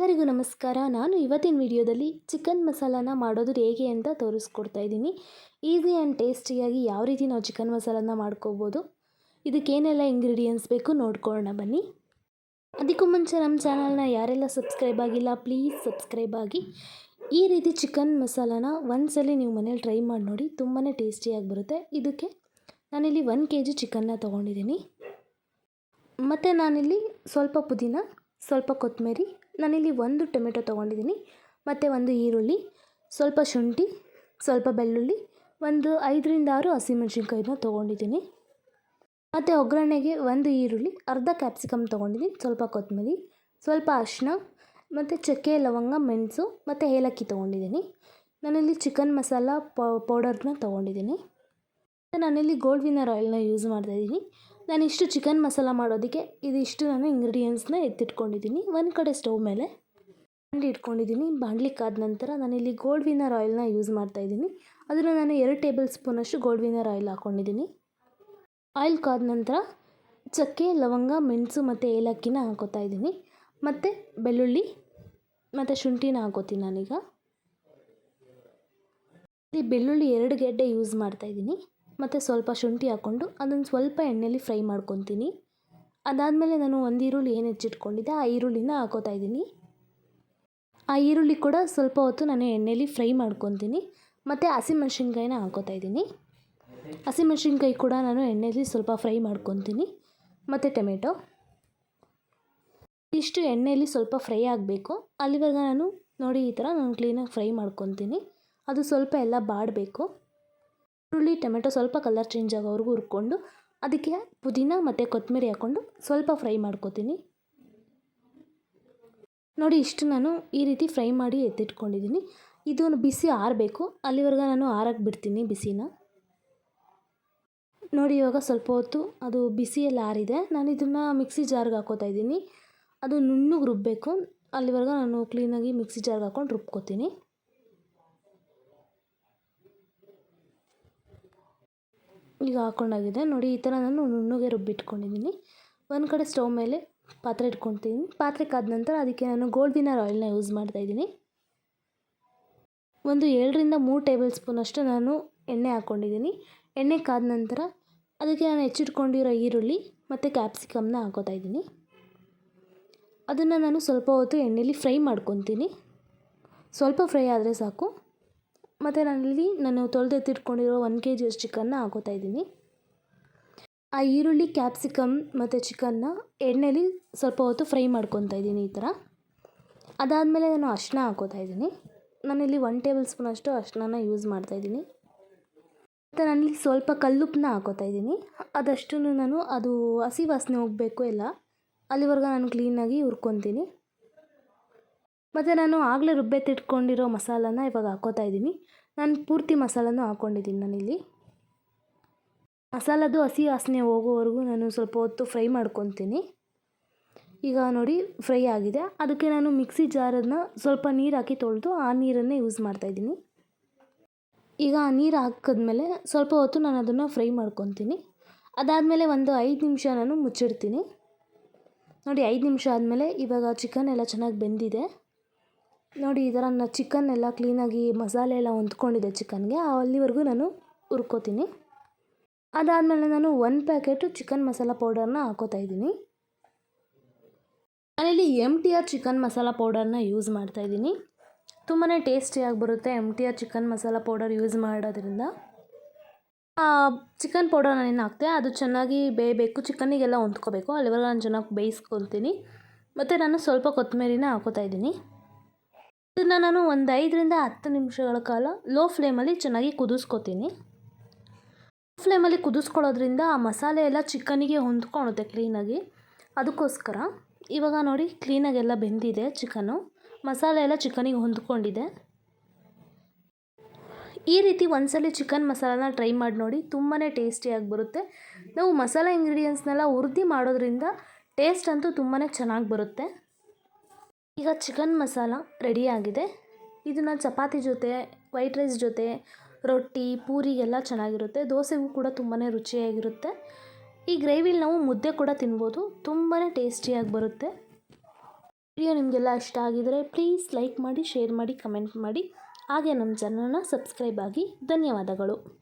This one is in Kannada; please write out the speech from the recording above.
ಎಲ್ಲರಿಗೂ ನಮಸ್ಕಾರ. ನಾನು ಇವತ್ತಿನ ವಿಡಿಯೋದಲ್ಲಿ ಚಿಕನ್ ಮಸಾಲಾನ ಮಾಡೋದು ಹೇಗೆ ಅಂತ ತೋರಿಸ್ಕೊಡ್ತಾ ಇದ್ದೀನಿ. ಈಸಿ ಆ್ಯಂಡ್ ಟೇಸ್ಟಿಯಾಗಿ ಯಾವ ರೀತಿ ನಾವು ಚಿಕನ್ ಮಸಾಲಾನ ಮಾಡ್ಕೋಬೋದು, ಇದಕ್ಕೇನೆಲ್ಲ ಇಂಗ್ರೀಡಿಯೆಂಟ್ಸ್ ಬೇಕು ನೋಡ್ಕೊಳ್ಳೋಣ ಬನ್ನಿ. ಅದಕ್ಕೂ ಮುಂಚೆ ನಮ್ಮ ಚಾನಲ್ನ ಯಾರೆಲ್ಲ ಸಬ್ಸ್ಕ್ರೈಬ್ ಆಗಿಲ್ಲ ಪ್ಲೀಸ್ ಸಬ್ಸ್ಕ್ರೈಬ್ ಆಗಿ. ಈ ರೀತಿ ಚಿಕನ್ ಮಸಾಲಾನ ಒಂದ್ಸಲಿ ನೀವು ಮನೇಲಿ ಟ್ರೈ ಮಾಡಿ ನೋಡಿ ತುಂಬಾ ಟೇಸ್ಟಿಯಾಗಿ ಬರುತ್ತೆ. ಇದಕ್ಕೆ ನಾನಿಲ್ಲಿ ಒನ್ ಕೆ ಜಿ ಚಿಕನ್ನ ತೊಗೊಂಡಿದ್ದೀನಿ. ಮತ್ತು ನಾನಿಲ್ಲಿ ಸ್ವಲ್ಪ ಪುದೀನ ಸ್ವಲ್ಪ ಕೊತ್ತಂಬರಿ, ನಾನಿಲ್ಲಿ ಒಂದು ಟೊಮೆಟೊ ತೊಗೊಂಡಿದ್ದೀನಿ. ಮತ್ತು ಒಂದು ಈರುಳ್ಳಿ, ಸ್ವಲ್ಪ ಶುಂಠಿ, ಸ್ವಲ್ಪ ಬೆಳ್ಳುಳ್ಳಿ, ಒಂದು ಐದರಿಂದ ಆರು ಹಸಿಮೆಣ್ಸಿನ್ಕಾಯಿನ ತೊಗೊಂಡಿದ್ದೀನಿ. ಮತ್ತು ಒಗ್ಗರಣೆಗೆ ಒಂದು ಈರುಳ್ಳಿ, ಅರ್ಧ ಕ್ಯಾಪ್ಸಿಕಮ್ ತೊಗೊಂಡಿದ್ದೀನಿ. ಸ್ವಲ್ಪ ಕೊತ್ತಂಬರಿ, ಸ್ವಲ್ಪ ಅರಿಶಿನ ಮತ್ತು ಚಕ್ಕೆ, ಲವಂಗ, ಮೆಣಸು, ಮತ್ತು ಏಲಕ್ಕಿ ತೊಗೊಂಡಿದ್ದೀನಿ. ನಾನಿಲ್ಲಿ ಚಿಕನ್ ಮಸಾಲ ಪೌಡರ್ನ ತೊಗೊಂಡಿದ್ದೀನಿ. ನಾನಿಲ್ಲಿ ಗೋಲ್ಡ್ ವಿನ್ನರ್ ಆಯಿಲ್ನ ಯೂಸ್ ಮಾಡ್ತಾಯಿದ್ದೀನಿ ನಾನಿಷ್ಟು ಚಿಕನ್ ಮಸಾಲ ಮಾಡೋದಕ್ಕೆ ಇದಿಷ್ಟು ನಾನು ಇಂಗ್ರೀಡಿಯೆಂಟ್ಸ್ನ ಎತ್ತಿಟ್ಕೊಂಡಿದ್ದೀನಿ. ಒಂದು ಕಡೆ ಸ್ಟವ್ ಮೇಲೆ ಬಾಂಡ್ಲಿ ಇಟ್ಕೊಂಡಿದ್ದೀನಿ. ಬಾಂಡ್ಲಿ ಕಾದ ನಂತರ ನಾನಿಲ್ಲಿ ಗೋಲ್ಡ್ ವಿನರ್ ಆಯಿಲ್ನ ಯೂಸ್ ಮಾಡ್ತಾಯಿದ್ದೀನಿ ಅದನ್ನು ನಾನು ಎರಡು ಟೇಬಲ್ ಸ್ಪೂನಷ್ಟು ಗೋಲ್ಡ್ ವಿನರ್ ಆಯಿಲ್ ಹಾಕ್ಕೊಂಡಿದ್ದೀನಿ ಆಯಿಲ್ ಕಾದ ನಂತರ ಚಕ್ಕೆ, ಲವಂಗ, ಮೆಣಸು ಮತ್ತು ಏಲಕ್ಕಿನ ಹಾಕೋತಾ ಇದ್ದೀನಿ. ಮತ್ತು ಬೆಳ್ಳುಳ್ಳಿ ಮತ್ತು ಶುಂಠಿನ ಹಾಕೋತೀನಿ ನಾನೀಗ. ಇಲ್ಲಿ ಬೆಳ್ಳುಳ್ಳಿ ಎರಡು ಗೆಡ್ಡೆ ಯೂಸ್ ಮಾಡ್ತಾಯಿದ್ದೀನಿ ಮತ್ತು ಸ್ವಲ್ಪ ಶುಂಠಿ ಹಾಕ್ಕೊಂಡು ಅದನ್ನು ಸ್ವಲ್ಪ ಎಣ್ಣೆಯಲ್ಲಿ ಫ್ರೈ ಮಾಡ್ಕೊತೀನಿ. ಅದಾದಮೇಲೆ ನಾನು ಒಂದು ಈರುಳ್ಳಿ ಏನು ಹೆಚ್ಚಿಟ್ಕೊಂಡಿದ್ದೆ, ಆ ಈರುಳ್ಳಿನ ಹಾಕೋತಾ ಇದ್ದೀನಿ. ಆ ಈರುಳ್ಳಿ ಕೂಡ ಸ್ವಲ್ಪ ಹೊತ್ತು ನಾನು ಎಣ್ಣೆಯಲ್ಲಿ ಫ್ರೈ ಮಾಡ್ಕೊತೀನಿ. ಮತ್ತು ಹಸಿಮೆಣ್ಸಿನ್ಕಾಯಿನ ಹಾಕೋತಾ ಇದ್ದೀನಿ. ಹಸಿಮೆಣ್ಸಿನ್ಕಾಯಿ ಕೂಡ ನಾನು ಎಣ್ಣೆಯಲ್ಲಿ ಸ್ವಲ್ಪ ಫ್ರೈ ಮಾಡ್ಕೊತೀನಿ. ಮತ್ತು ಟೊಮೆಟೊ. ಇಷ್ಟು ಎಣ್ಣೆಯಲ್ಲಿ ಸ್ವಲ್ಪ ಫ್ರೈ ಆಗಬೇಕು. ಅಲ್ಲಿವಾಗ ನಾನು ನೋಡಿ ಈ ಥರ ನಾನು ಕ್ಲೀನಾಗಿ ಫ್ರೈ ಮಾಡ್ಕೊತೀನಿ. ಅದು ಸ್ವಲ್ಪ ಎಲ್ಲ ಬಾಡಬೇಕು. ಈರುಳ್ಳಿ, ಟೊಮೆಟೊ ಸ್ವಲ್ಪ ಕಲರ್ ಚೇಂಜ್ ಆಗೋವರೆಗೂ ಹುರ್ಕೊಂಡು, ಅದಕ್ಕೆ ಪುದೀನ ಮತ್ತು ಕೊತ್ತಂಬರಿ ಹಾಕ್ಕೊಂಡು ಸ್ವಲ್ಪ ಫ್ರೈ ಮಾಡ್ಕೊತೀನಿ. ನೋಡಿ, ಇಷ್ಟು ನಾನು ಈ ರೀತಿ ಫ್ರೈ ಮಾಡಿ ಎತ್ತಿಟ್ಕೊಂಡಿದ್ದೀನಿ ಇದು ಬಿಸಿ ಆರಬೇಕು. ಅಲ್ಲಿವರೆಗೂ ನಾನು ಆರಕ್ಕೆ ಬಿಡ್ತೀನಿ ಬಿಸಿನ. ನೋಡಿ, ಇವಾಗ ಸ್ವಲ್ಪ ಹೊತ್ತು ಅದು ಬಿಸಿಯಲ್ಲಿ ಆರಿದೆ. ನಾನು ಇದನ್ನು ಮಿಕ್ಸಿ ಜಾರ್ಗೆ ಹಾಕೋತಾ ಇದ್ದೀನಿ. ಅದು ನುಣ್ಣಗೆ ರುಬ್ಬಬೇಕು ಅಲ್ಲಿವರೆಗೂ ನಾನು ಕ್ಲೀನಾಗಿ ಮಿಕ್ಸಿ ಜಾರ್ಗೆ ಹಾಕ್ಕೊಂಡು ರುಬ್ಕೋತೀನಿ. ಈಗ ಹಾಕೊಂಡಾಗಿದೆ. ನೋಡಿ, ಈ ಥರ ನಾನು ನುಣ್ಣಗೆ ರುಬ್ಬಿಟ್ಕೊಂಡಿದ್ದೀನಿ. ಒಂದು ಕಡೆ ಸ್ಟವ್ ಮೇಲೆ ಪಾತ್ರೆ ಇಟ್ಕೊತೀನಿ ಪಾತ್ರೆ ಕಾದ ನಂತರ ಅದಕ್ಕೆ ನಾನು ಗೋಲ್ಡ್ ವಿನರ್ ಆಯಿಲ್ನ ಯೂಸ್ ಮಾಡ್ತಾಯಿದ್ದೀನಿ ಒಂದು ಏಳರಿಂದ ಮೂರು ಟೇಬಲ್ ಸ್ಪೂನಷ್ಟು ನಾನು ಎಣ್ಣೆ ಹಾಕ್ಕೊಂಡಿದ್ದೀನಿ ಎಣ್ಣೆ ಕಾದ ನಂತರ ಅದಕ್ಕೆ ನಾನು ಹೆಚ್ಚಿಟ್ಕೊಂಡಿರೋ ಈರುಳ್ಳಿ ಮತ್ತು ಕ್ಯಾಪ್ಸಿಕಮ್ನ ಹಾಕೋತಾ ಇದ್ದೀನಿ. ಅದನ್ನು ನಾನು ಸ್ವಲ್ಪ ಹೊತ್ತು ಎಣ್ಣೆಲಿ ಫ್ರೈ ಮಾಡ್ಕೊತೀನಿ. ಸ್ವಲ್ಪ ಫ್ರೈ ಆದರೆ ಸಾಕು. ಮತ್ತು ನಾನಿಲ್ಲಿ ನಾನು ತೊಳೆದೆತ್ತಿಟ್ಕೊಂಡಿರೋ ಒನ್ ಕೆ ಜಿಯಷ್ಟು ಚಿಕನ್ನ ಹಾಕೋತಾ ಇದ್ದೀನಿ. ಆ ಈರುಳ್ಳಿ ಕ್ಯಾಪ್ಸಿಕಮ್ ಮತ್ತು ಚಿಕನ್ನ ಎಣ್ಣೆಲಿ ಸ್ವಲ್ಪ ಹೊತ್ತು ಫ್ರೈ ಮಾಡ್ಕೊತಾ ಇದ್ದೀನಿ ಈ ಥರ ಅದಾದಮೇಲೆ ನಾನು ಅರಿಶಿನ ಹಾಕೋತಾ ಇದ್ದೀನಿ. ನಾನಿಲ್ಲಿ ಒನ್ ಟೇಬಲ್ ಸ್ಪೂನಷ್ಟು ಅರಿಶಿನ ಯೂಸ್ ಮಾಡ್ತಾ ಇದ್ದೀನಿ. ಮತ್ತು ನಾನಿಲ್ಲಿ ಸ್ವಲ್ಪ ಕಲ್ಲುಪ್ಪನ್ನ ಹಾಕೋತಾ ಇದ್ದೀನಿ. ಅದಷ್ಟು ನಾನು, ಅದು ಹಸಿ ವಾಸನೆ ಹೋಗಬೇಕು ಎಲ್ಲ, ಅಲ್ಲಿವರೆಗೂ ನಾನು ಕ್ಲೀನಾಗಿ ಹುರ್ಕೊತೀನಿ. ಮತ್ತು ನಾನು ಆಗಲೇ ರುಬ್ಬೆತ್ತಿಟ್ಕೊಂಡಿರೋ ಮಸಾಲಾನ ಇವಾಗ ಹಾಕೋತಾ ಇದ್ದೀನಿ. ನಾನು ಪೂರ್ತಿ ಮಸಾಲನೂ ಹಾಕ್ಕೊಂಡಿದ್ದೀನಿ ನಾನಿಲ್ಲಿ. ಮಸಾಲದು ಹಸಿ ವಾಸನೆ ಹೋಗೋವರೆಗೂ ನಾನು ಸ್ವಲ್ಪ ಹೊತ್ತು ಫ್ರೈ ಮಾಡ್ಕೊತೀನಿ. ಈಗ ನೋಡಿ ಫ್ರೈ ಆಗಿದೆ. ಅದಕ್ಕೆ ನಾನು ಮಿಕ್ಸಿ ಜಾರನ್ನು ಸ್ವಲ್ಪ ನೀರು ಹಾಕಿ ತೊಳೆದು ಆ ನೀರನ್ನೇ ಯೂಸ್ ಮಾಡ್ತಾಯಿದ್ದೀನಿ ಈಗ ಆ ನೀರು ಹಾಕಿದ್ಮೇಲೆ ಸ್ವಲ್ಪ ಹೊತ್ತು ನಾನು ಅದನ್ನು ಫ್ರೈ ಮಾಡ್ಕೊತೀನಿ. ಅದಾದಮೇಲೆ ಒಂದು ಐದು ನಿಮಿಷ ನಾನು ಮುಚ್ಚಿಡ್ತೀನಿ. ನೋಡಿ ಐದು ನಿಮಿಷ ಆದಮೇಲೆ ಇವಾಗ ಚಿಕನ್ ಎಲ್ಲ ಚೆನ್ನಾಗಿ ಬೆಂದಿದೆ. ನೋಡಿ, ಈ ಥರ ನಾನು ಚಿಕನ್ ಎಲ್ಲ ಕ್ಲೀನಾಗಿ ಮಸಾಲೆ ಎಲ್ಲ ಹೊಂದ್ಕೊಂಡಿದೆ ಚಿಕನ್ಗೆ ಅಲ್ಲಿವರೆಗೂ ನಾನು ಹುರ್ಕೋತೀನಿ. ಅದಾದಮೇಲೆ ನಾನು ಒಂದು ಪ್ಯಾಕೆಟು ಚಿಕನ್ ಮಸಾಲ ಪೌಡರ್ನ ಹಾಕೋತಾ ಇದ್ದೀನಿ. ನಾನಿಲ್ಲಿ M T R chicken masala ಪೌಡರ್ನ ಯೂಸ್ ಮಾಡ್ತಾ ಇದ್ದೀನಿ. ತುಂಬಾ ಟೇಸ್ಟಿಯಾಗಿ ಬರುತ್ತೆ M T R chicken masala powder use ಮಾಡೋದ್ರಿಂದ. ಚಿಕನ್ ಪೌಡರ್ ನಾನೇನು ಹಾಕ್ತೆ. ಅದು ಚೆನ್ನಾಗಿ ಬೇಯಬೇಕು. ಚಿಕನ್ನಿಗೆಲ್ಲ ಹೊಂದ್ಕೋಬೇಕು. ಅಲ್ಲಿವರೆಗೂ ನಾನು ಚೆನ್ನಾಗಿ ಬೇಯಿಸ್ಕೊಳ್ತೀನಿ. ಮತ್ತು ನಾನು ಸ್ವಲ್ಪ ಕೊತ್ತಂಬರಿನ ಹಾಕೋತಾ ಇದ್ದೀನಿ. ಇದನ್ನು ನಾನು ಒಂದು ಐದರಿಂದ ಹತ್ತು ನಿಮಿಷಗಳ ಕಾಲ ಲೋ ಫ್ಲೇಮಲ್ಲಿ ಚೆನ್ನಾಗಿ ಕುದಿಸ್ಕೊತೀನಿ. ಫ್ಲೇಮಲ್ಲಿ ಕುದಿಸ್ಕೊಳ್ಳೋದ್ರಿಂದ ಆ ಮಸಾಲೆ ಎಲ್ಲ ಚಿಕನಿಗೆ ಹೊಂದ್ಕೊಳುತ್ತೆ ಕ್ಲೀನಾಗಿ ಅದಕ್ಕೋಸ್ಕರ ಇವಾಗ ನೋಡಿ ಕ್ಲೀನಾಗೆಲ್ಲ ಬೆಂದಿದೆ ಚಿಕನು ಮಸಾಲೆ ಎಲ್ಲ ಚಿಕನಿಗೆ ಹೊಂದ್ಕೊಂಡಿದೆ. ಈ ರೀತಿ ಒಂದ್ಸಲ ಚಿಕನ್ ಮಸಾಲಾನ ಟ್ರೈ ಮಾಡಿ ನೋಡಿ ತುಂಬಾ ಟೇಸ್ಟಿಯಾಗಿ ಬರುತ್ತೆ. ನಾವು ಮಸಾಲೆ ಇಂಗ್ರೀಡಿಯೆಂಟ್ಸ್ನೆಲ್ಲ ಹುರಿದು ಮಾಡೋದ್ರಿಂದ ಟೇಸ್ಟ್ ಅಂತೂ ತುಂಬಾ ಚೆನ್ನಾಗಿ ಬರುತ್ತೆ. ಈಗ ಚಿಕನ್ ಮಸಾಲ ರೆಡಿಯಾಗಿದೆ ಇದನ್ನು ಚಪಾತಿ ಜೊತೆ ವೈಟ್ ರೈಸ್ ಜೊತೆ, ರೊಟ್ಟಿ, ಪೂರಿ ಎಲ್ಲ ಚೆನ್ನಾಗಿರುತ್ತೆ. ದೋಸೆಗೂ ಕೂಡ ತುಂಬಾ ರುಚಿಯಾಗಿರುತ್ತೆ. ಈ ಗ್ರೇವಿಲಿ ನಾವು ಮುದ್ದೆ ಕೂಡ ತಿನ್ಬೋದು. ತುಂಬಾ ಟೇಸ್ಟಿಯಾಗಿ ಬರುತ್ತೆ. ವಿಡಿಯೋ ನಿಮಗೆಲ್ಲ ಇಷ್ಟ ಆಗಿದರೆ ಪ್ಲೀಸ್ ಲೈಕ್ ಮಾಡಿ ಶೇರ್ ಮಾಡಿ ಕಮೆಂಟ್ ಮಾಡಿ. ಹಾಗೆ ನಮ್ಮ ಚಾನಲ್ನ ಸಬ್ಸ್ಕ್ರೈಬ್ ಆಗಿ. ಧನ್ಯವಾದಗಳು.